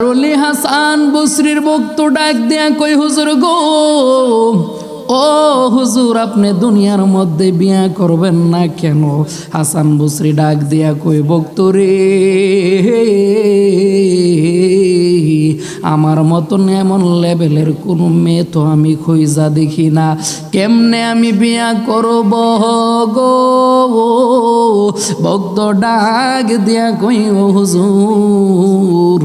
রলি হাসান বসরির বক্ত ডাক দেয়া কই হুজুর গো ও হুজুর, আপনি দুনিয়ার মধ্যে বিয়া করবেন না কেন? হাসান বসরি ডাক দিয়া কই বক্ত রে, আমার মতন এমন লেভেলের কোনো মেয়ে তো আমি খুঁজা দেখি না। কেমনে আমি বিয়া করব গো? ভক্ত ডাক দিয়া কই ও হুজুর,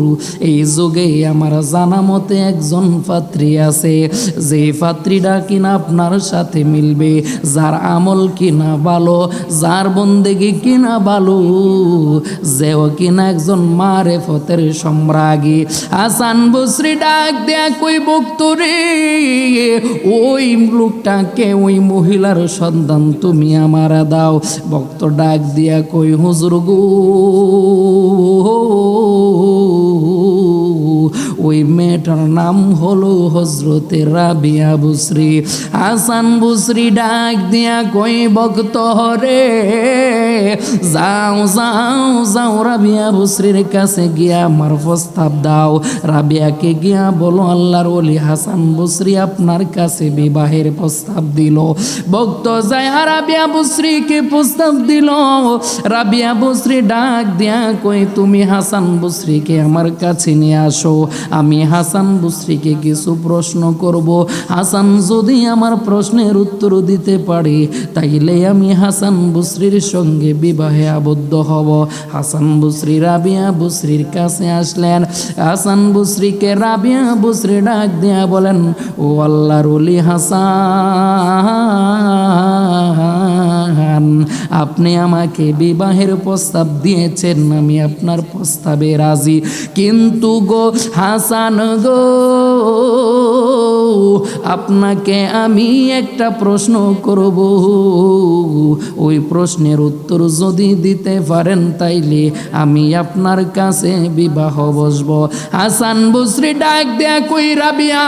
এই যুগে আমার জানা মতে একজন পাত্রী আছে। যে পাত্রীটা কিনা আপনার সাথে মিলবে। যার আমল কিনা ভালো, যার বন্দেগি কিনা ভালো, যেও কিনা একজন মারে ফতের সম্রাগী হাসান বসরি ডাক দেয়া কই বক্তরে ওই লোকটাকে, ওই মহিলার সন্তান তুমি আমার দাও। ভক্ত ডাক দিয়া কই, হুজুর গো ওই মেয়েটার নাম হলো হজরতে রাবিয়া বুসরি হাসান বুসরি ডাক দিয়া কই, ভক্ত হরে, যাও যাও যাও রাবিয়া বুসরির কাছে গিয়া আমার প্রস্তাব দাও। রাবিয়াকে গিয়া বলো, আল্লাহর ওলি হাসান বুসরি আপনার কাছে বিবাহের প্রস্তাব দিল। ভক্ত যায় রাবিয়া বুসরিকে প্রস্তাব দিল। রাবিয়া বুসরি ডাক দিয়া কই, তুমি হাসান বুসরিকে আমার কাছে নিয়ে আসো। আমি হাসান বুসরিকে কিছু প্রশ্ন করব। হাসান যদি আমার প্রশ্নের উত্তর দিতে পারে, তাইলে আমি হাসান বুসরির সঙ্গে বিবাহে আবদ্ধ হব। হাসান বুসরি রাবিয়া বুসরির কাছে আসলেন। হাসান বুসরিকে রাবিয়া বুসরি ডাক দিয়া বলেন, ও আল্লাহর ওলি হাসান। আপনি আমাকে বিবাহের প্রস্তাব দিয়েছেন আমি আপনার প্রস্তাবে রাজি। কিন্তু গো হাসান গো আপনাকে আমি একটা প্রশ্ন করব। ওই প্রশ্নের উত্তর যদি দিতে পারেন তাইলে আমি আপনার কাছে বিবাহ বসব। হাসান বসরি ডাক দেয়া কই, রাবিয়া,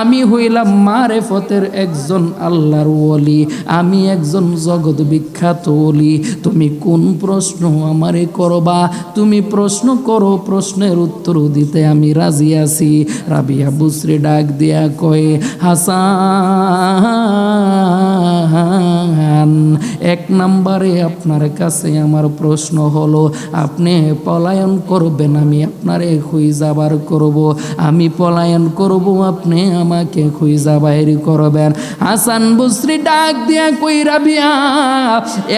আমি হইলাম মারে ফতের একজন আল্লাহর ওলি, আমি একজন জগৎ বিখ্যাত ওলি। তুমি কোন প্রশ্ন আমারে করবা? তুমি প্রশ্ন করো, প্রশ্নের উত্তর দিতে আমি রাজি আছি। রাবিয়া বুসরি ডাক দিয়া কয়ে হাসান, এক নম্বরে আপনার কাছে আমার প্রশ্ন হলো, আপনি পলায়ন করবেন, আমি আপনারে খুঁজা বার করব। আমি পলায়ন করব, আপনি আমাকে খুঁজা বাইর করবেন। হাসান বুসরি ডাক দিয়া কই রাবিয়া,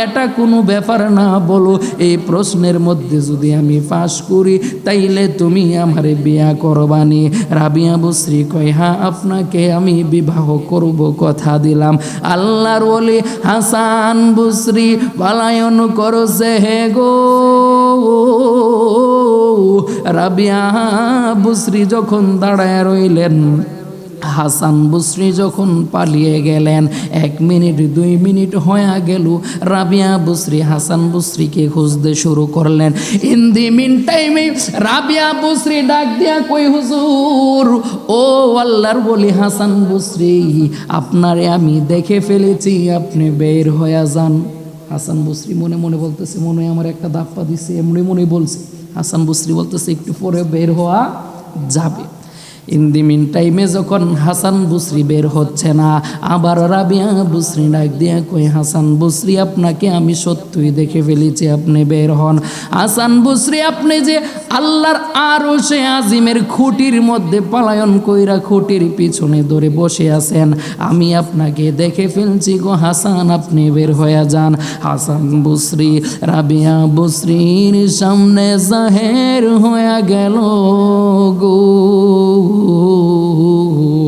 এটা কোনো ব্যাপার না, বলো, এই প্রশ্নের মধ্যে যদি আমি পাশ করি, তাইলে তুমি আমারে বিয়া করবানি। রাবিয়া বুসরি কয় হ্যাঁ আপনাকে আমি বিবাহ করব। কথা দিলাম। আল্লাহর বলি হাসান বুসরি পালায়ন করছে, হে গো রাবিয়া বুসরি, যখন দাঁড়ায় রইলেন হাসান বুসরি যখন পালিয়ে গেলেন, এক মিনিট, দুই মিনিট হয়ে গেল, রাবিয়া বুসরি, হাসান বুসরিকে খুঁজতে শুরু করলেন। ইন দি মিন টাইমে রাবিয়া বুসরি ডাক দিয়া কই, হুজুর, ও আল্লাহর বলি, হাসান বুসরি, আপনারে আমি দেখে ফেলেছি, আপনি বের হয়ে যান। হাসান বুসরি মনে মনে বলতেছে, মনে আমার একটা দাপ্পা দিছে, এমনি মনে বলছে। হাসান বুসরি বলতেছে, একটু পরে বের হওয়া যাবে। ইন দি মিন টাইমে যখন হাসান বুসরি বের হচ্ছে না, আবার রাবিয়া বুসরি ডাক দিয়া কই হাসান বুসরি, আপনাকে আমি সত্যই দেখে ফেলেছি, আপনি বের হন। হাসান বুসরি, আপনি যে আল্লাহর আরও সে আজিমের খুঁটির মধ্যে পালায়ন কইরা খুঁটির পিছনে ধরে বসে আছেন, আমি আপনাকে দেখে ফেলছি গো, হাসান, আপনি বের হয়ে যান। হাসান বুসরি, রাবিয়া বুসরির সামনে জাহের হয়ে গেল গো। Ooh.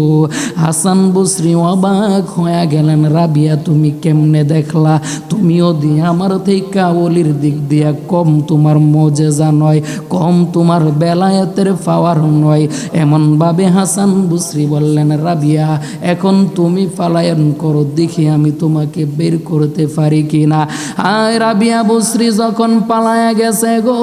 হাসান বুসরি অবাক হয়ে গেলেন, রাবিয়া, তুমি কেমনে দেখলা? তুমিও দিয়ে আমার থেকে অলির দিক দিয়া কম তোমার মজেজা নয়, কম তোমার বেলায়েতের পাওয়ার নয়। এমনভাবে হাসান বুসরি বললেন, রাবিয়া, এখন তুমি পালায়ন করো, দেখি আমি তোমাকে বের করতে পারি কি না আয় রাবিয়া বুসরি, যখন পালায়া গেছে গো,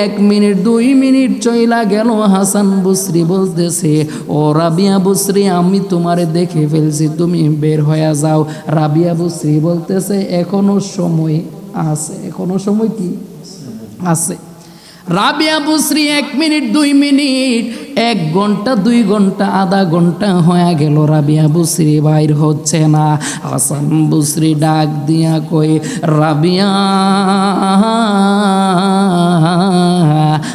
এক মিনিট, দুই মিনিট চইলা গেল। হাসান বুসরি বলতেছে ও রাবিয়া বুশ্রী আমি তোমারে দেখে ফেলছি, তুমি বের হয়ে যাও। রাবিয়া বুশ্রী বলতেছে, এখনও সময় আছে। এখনও সময় কি? আছে। রাবিয়া বুশ্রী এক মিনিট, দুই মিনিট এক ঘণ্টা, দুই ঘণ্টা, আধা ঘণ্টা হয়ে গেল। রাবিয়া বুসরি বাইর হচ্ছে না। হাসান বুসরি ডাক দিয়া কই রাবিয়া,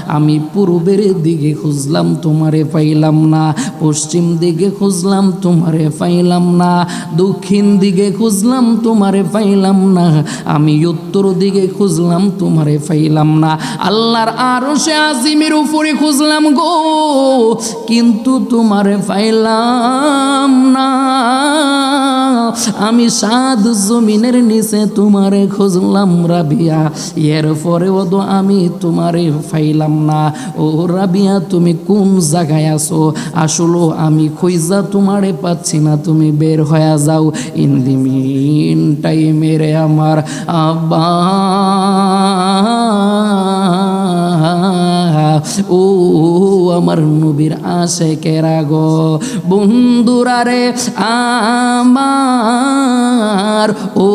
আমি পূর্বের দিকে খুঁজলাম, তোমারে পাইলাম না। পশ্চিম দিকে খুঁজলাম, তোমারে পাইলাম না। দক্ষিণ দিকে খুঁজলাম, তোমারে পাইলাম না। আমি উত্তর দিকে খুঁজলাম, তোমারে পাইলাম না। আল্লাহর আরও সে আজিমের উপরে খুঁজলাম গো। কিন্তু তোমারে পাইলাম না। আমি সাদ জমিনের নিচে তোমারে খুঁজলাম রাবিয়া। এর পরেও তো আমি তোমারে ফাইলাম না। ও রাবিয়া, তুমি কোন জায়গায় আছো? আসলো আমি খুঁজা তোমারে পাচ্ছি না। তুমি বের হয়ে যাও। ইন দি মিন টাইমেরে আমার আব্বা। ও, আমার নবীর আসে কেরা গো বন্ধুরা রে, আমার ও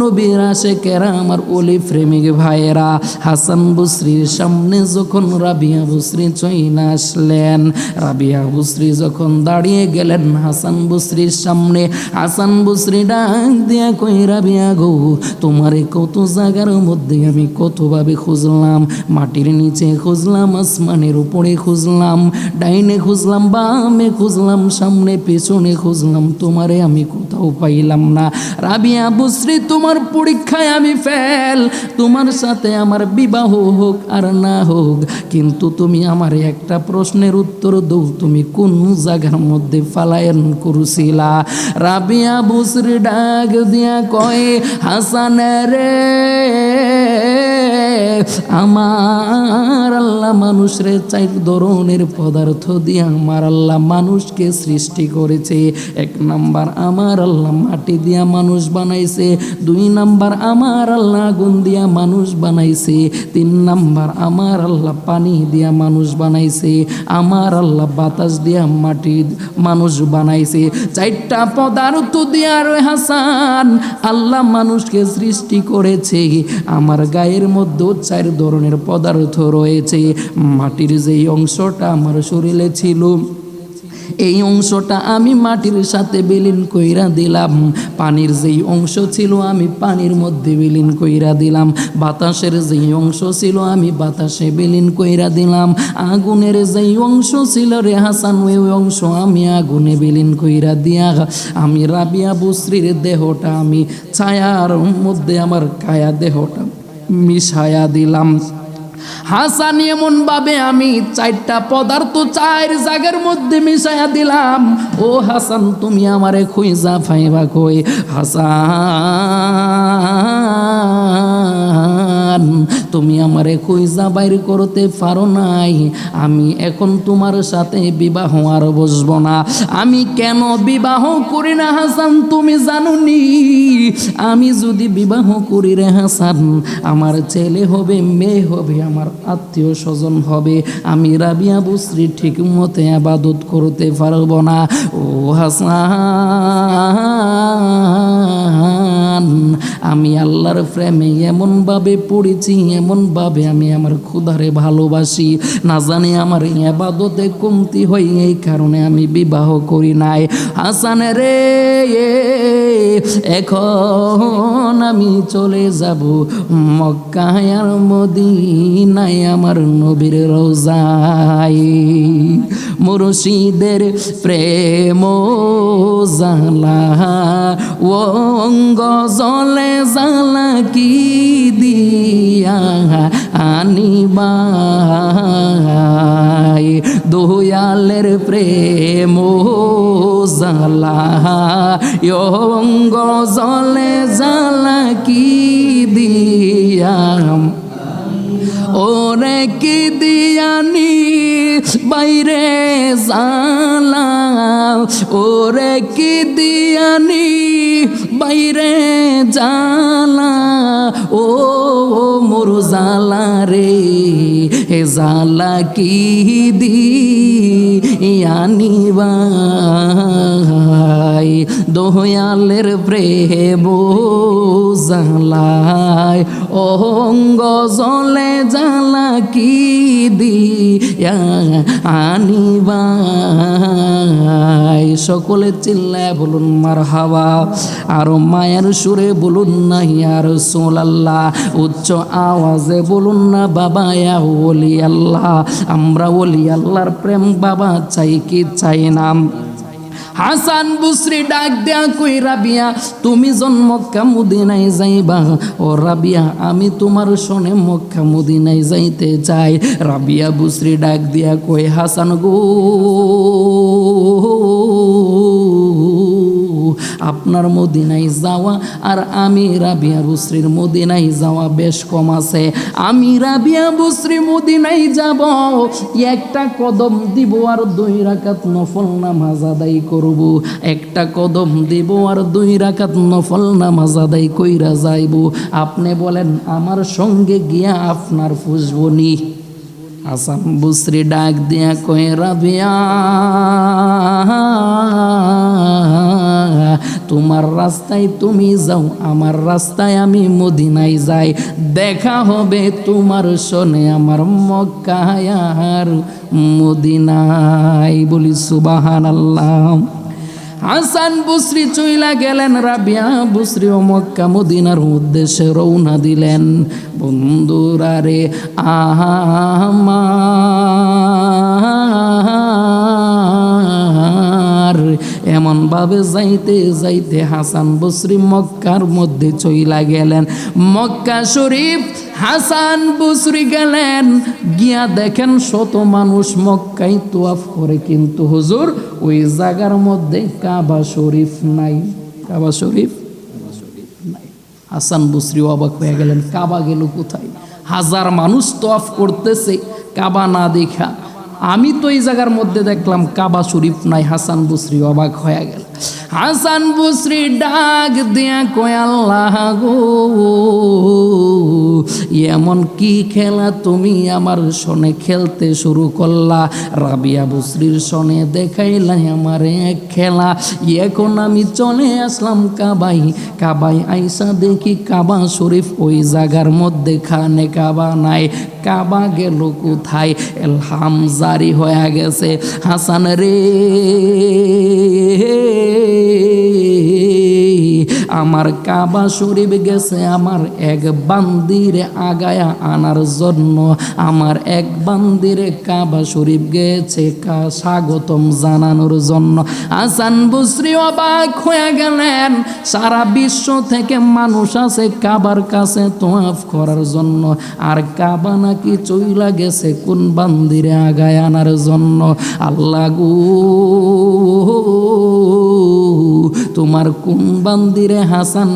নবীর আশে কেরা আমার ওলি প্রেমিক ভাইয়েরা, হাসান বুসরির সামনে যখন রাবিয়া বুসরি চইনা আসলেন, রাবিয়া বুসরি যখন দাঁড়িয়ে গেলেন হাসান বুসরির সামনে, হাসান বুসরি ডাক দিয়া কই রাবিয়া গো, তোমারে কত জায়গার মধ্যে আমি কতভাবে খুঁজলাম? মাটির নিচে খুঁজলাম আসমানের উপরে খুঁজলাম, ডাইনে খুঁজলাম, বামে খুঁজলাম, সামনে পেছনে খুঁজলাম, তোমারে আমি কোথাও পাইলাম না। রাবিয়া বুশ্রী তোমার পরীক্ষায় আমি ফেল, তোমার সাথে আমার বিবাহ হোক আর না হোক, কিন্তু তুমি আমার একটা প্রশ্নের উত্তর দৌ তুমি কোন জায়গার মধ্যে ফালায়ন করছিলা? রাবিয়া বুশ্রী ডাক দিয়া কয়, হাসান রে আমার আল্লাহ মানুষরে চাই ধরনের পদার্থ দিয়ে আমার আল্লাহ মানুষকে সৃষ্টি করেছে। এক নাম্বার আমার আল্লাহ মাটি দিয়া মানুষ বানাইছে। দুই নাম্বার আমার আল্লাহ আগুন দিয়া মানুষ বানাইছে। তিন নাম্বার আমার আল্লাহ পানি দিয়া মানুষ বানাইছে। আমার আল্লাহ বাতাস দিয়া মাটি মানুষ বানাইছে। চারটা পদার্থ দিয়া রয়ে হাসান আল্লাহ মানুষকে সৃষ্টি করেছে। আমার গায়ের মধ্যে চার ধরনের পদার্থ রয়েছে। মাটির যেই অংশটা আমার শরীরে ছিল, এই অংশটা আমি মাটির সাথে বিলীন কইরা দিলাম। পানির যেই অংশ ছিল আমি পানির মধ্যে বিলীন কইরা দিলাম। বাতাসের যেই অংশ ছিল আমি বাতাসে বিলীন কইরা দিলাম। আগুনের যেই অংশ ছিল রে হাসান, ওই অংশ আমি আগুনে বিলীন কইরা দিয়া, আমি রাবিয়া বুশ্রীর দেহটা, আমি ছায়ার মধ্যে আমার কায়া দেহটা মিশায়া দিলাম। হাসান এমন ভাবে আমি চারটা পদার্থ চার জাগের মধ্যে মিশাইয়া দিলাম। ও হাসান, তুমি আমারে খুঁজা ফাইবা কই? হাসান! তুমি আমারে খুঁজা বাইর করতে পারো নাই। আমি এখন তোমার সাথে বিবাহ আর বসবো না। আমি কেন বিবাহ করি না, হাসান, তুমি জানো নি আমি যদি বিবাহ করি রে হাসান, আমার ছেলে হবে, মেয়ে হবে, আমার আত্মীয় স্বজন হবে। আমি রাবিয়া বুশ্রী ঠিক মতে আবাদত করতে পারব না। ও হাসান আমি আল্লাহর প্রেমে এমনভাবে পড়েছি, এমনভাবে আমি আমার ক্ষুধারে ভালোবাসি। না জানি আমার এবাদতে কমতি হয়, এই কারণে আমি বিবাহ করি নাই। হাসান রে এখন আমি চলে যাব মক্কায় আর মদিনায় আমার নবীর রোজাই মুর্শিদের প্রেম জালা অঙ্গ জলে জালা কি দিয়া আনিবাই দয়ালের প্রেম জালা অঙ্গ জলে জালা কি দিয়া ওরে কি দিয়ানি, বাইরে জালা ওরে কি দিয়ানি, বাইরে জালা ও মোর জালা রে জালা কি দি আনিবাই দোয়ালের প্রেম জালায় অঙ্গ জলে জালা কি দিয়া আনিবাই সকলে চিল্লায় বলুন মার হাওয়া আরও মায়ের সুরে বলুন না ইয়ার সোলাল্লাহ উচ্চ আওয়াজে বলুন না বাবা ইয়া ওলি আল্লাহ, আমরা ওলি আল্লাহর প্রেম বাবা চাই কি চাই না। হাসান বুসরি ডাক দেয়া কই রাবিয়া, তুমি জন মক্কা মুদিনায় যাইবা। ও রাবিয়া, আমি তোমার শোনে মক্কা মুদিনায় যাইতে চাই। রাবিয়া বুসরি ডাক দিয়া কই হাসান গো। আপনার মদিনায় যাওয়া, আর আমি রাবিয়া বুসরির মদিনায় যাওয়া বেশ কম আছে। আমি রাবিয়া বুসরি মদিনায় যাব, একটা কদম দিব আর দুই রাকাত নফল নামাজ আদায় করব। একটা কদম দিব আর দুই রাকাত নফল নামাজ আদায় কইরা যাইব। আপনি বলেন, আমার সঙ্গে গিয়া আপনার ফুসবনি আসাম বুসরি ডাক দিয়া কয়ে, রাবিয়া তোমার রাস্তায় তুমি যাও, আমার রাস্তায় আমি মদিনায় যাই। দেখা হবে তোমার শোনে আমার মক্কায়ার মদিনায়। বলি সুবাহান আল্লাহ হাসান বুসরি চইলা গেলেন, রাবিয়া বুসরি ও মক্কা মদিনার উদ্দেশ্যে রওনা দিলেন। বন্ধুরা রে আমার এমনভাবে যাইতে যাইতে হাসান বসরি মক্কার মধ্যে চইলা গেলেন। মক্কা শরীফ হাসান বসরি গেলেন। গিয়া দেখেন শত মানুষ মক্কাই তোয়াফ করে, কিন্তু হুজুর ওই জায়গার মধ্যে কাবা শরীফ নাই। কাবা শরীফ নাই। হাসান বসরি অবাক হয়ে গেলেন, কাবা গেল কোথায়? হাজার মানুষ তোয়াফ করতেছে, কাবা না দেখা আমি তো এই জায়গার মধ্যে দেখলাম কাবা শরীফ নাই, হাসান বুসরি অবাক হয়ে গেল। হাসান বুসরি ডাক দিয়া কয়, আল্লাহ গো। এমন কি খেলা তুমি আমার সনে খেলতে শুরু করলা? রাবিয়া বুসরির সনে দেখাইলাই আমার এক খেলা। এখন আমি চলে আসলাম কাবাই কাবাই আইসা দেখি কাবা শরীফ ওই জায়গার মধ্যে খানে কাবা নাই। কাবা গেল কোথায়? এলহাম জারি হয়ে গেছে। হাসান রে আমার কাবা শরীফ গেছে, আমার এক বান্দিরে আগায়া আনার জন্য। আমার এক বান্দিরে কাবা শরীফ গেছে কা স্বাগতম জানানোর জন্য। আসান বুসরি অবাক হয়ে গেলেন, সারা বিশ্ব থেকে মানুষ আছে কাবার কাছে তোয়াফ করার জন্য। আর কাবা নাকি চইলা গেছে কোন বান্দিরে আগায় আনার জন্য? আল্লাহ গো। তোমার কোন বান্দিরে হাসান?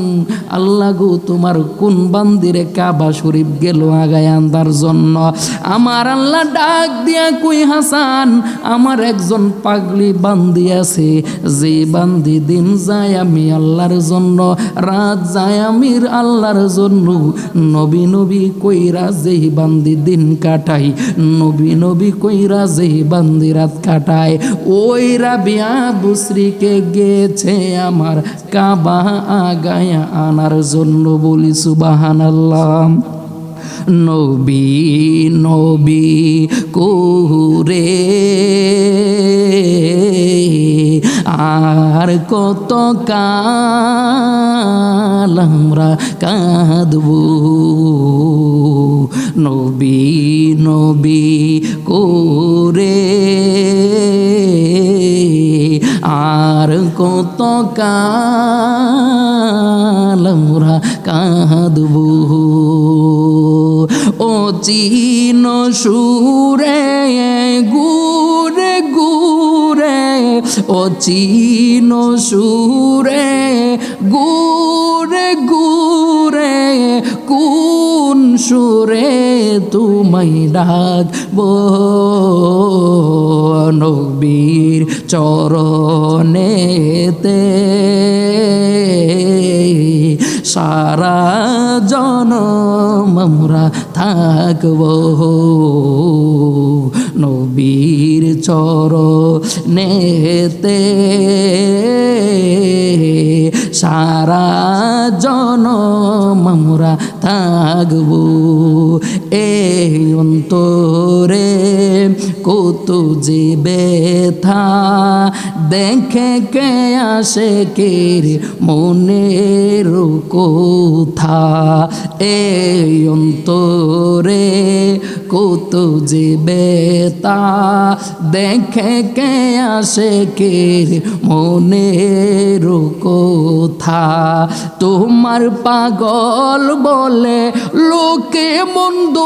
আল্লাহ গো, তোমার কোন বান্দিরে কাবা শরীফ গেল আগায় আন্দার জন্য? আমার আল্লাহ ডাক দিয়া কই, হাসান? আমার একজন পাগলি বান্দি আছে, যে বান্দি দিন যায় আমি আল্লাহর জন্য, রাত যায় আমির আল্লাহর জন্য। নবী নবী কইরা যেই বান্দি দিন কাটাই নবী নবী কইরা যেই বান্দি রাত কাটায়, ওই রাবিয়া বুসরিকে গেছে আমার কাবা আগায়া আনার জন্য বলি সুবাহান আল্লাহ নবী নবী কুরে আর কত কাল আমরা কাঁদব। নবী নবী করে আর কত কাল আমরা কাঁদব? ও চিন সুরে, গুরে গুরে, ও চিন সুরে, গুরে গুরে, কোন সুরে তুমাই ডাক নবীর চরণেতে। সারা জনম আমরা থাকব। নবীর চরণেতে। সারা জনম আমরা থাকব। এই অন্তরে কত যে ব্যথা। দেখে কে আসে কের মনের কোথা? এই অন্তরে কত যে বেতা, দেখে কে আসে কে মনের কোথা? তোমার পাগল বলে, লোকে মন্দ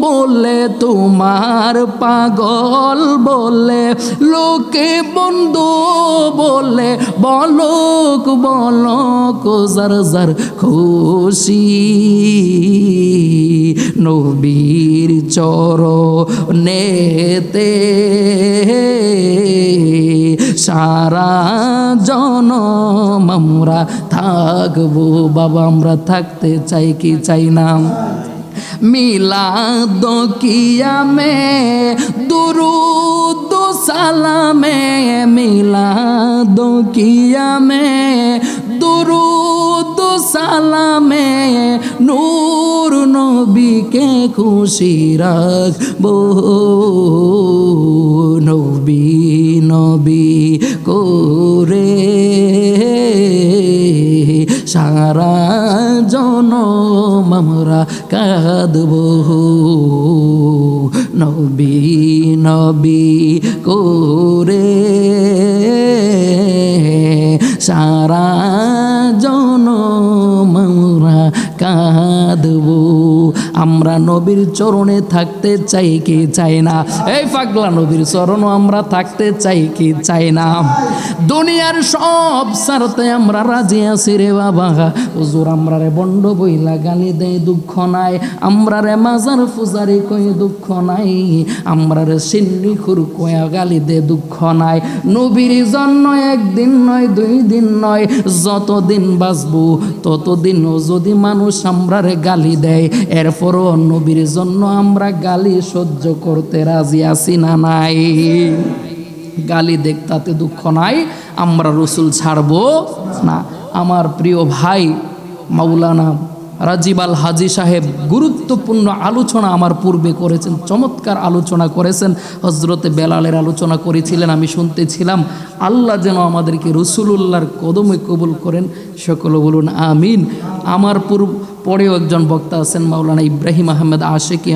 বলে। তোমার পাগল বলে, লোকে বন্ধু বলে। বলক বলক জার জার খুশি। নবীর চর নেতে। সারা জনম আমরা থাকব। বাবা, আমরা থাকতে চাই কি চাই না? মিলাদ কিয়ামে, দুরুদ সালামে খুশি রাখব। নবী নবী করে সারা জনম আমরা কাঁদব। নবী নবী করে সারা আমরা নবীর চরণে থাকতে চাই কি চাই না? এই পাগলা নবীর চরণও আমরা থাকতে চাই কি চাই না? দুনিয়ার সব সারতে আমরা রাজি আছি রে বাবা। হুজুর, আমরা রে বন্ড বইলা গালি দেয়, দুঃখ নাই। আমরা রে মাজার ফুজারি কই দুঃখ নাই। আমরা রে সিন্নি খুর কয়া গালি দে দুঃখ নাই। নবীর জন্য একদিন নয়, দুই দিন নয়, যতদিন বাঁচবো, ততদিনও যদি মানুষ আমরা রে গালি দেয় এরপরও নবীর জন্য আমরা গালি সহ্য করতে রাজি আছি না নাই। গালি দেখতাতে দুঃখ নাই, আমরা রসুল ছাড়বো না। আমার প্রিয় ভাই মাওলানা রাজীব আল হাজি সাহেব গুরুত্বপূর্ণ আলোচনা আমার পূর্বে করেছেন, চমৎকার আলোচনা করেছেন। হজরতে বেলালের আলোচনা করেছিলেন, আমি শুনতেছিলাম, আল্লাহ যেন আমাদেরকে রসুলুল্লাহর কদমে কবুল করেন, সকলে বলুন আমিন। আমার পূর্ব, পরেও একজন বক্তা আছেন, মাওলানা ইব্রাহিম আহমেদ আশেকি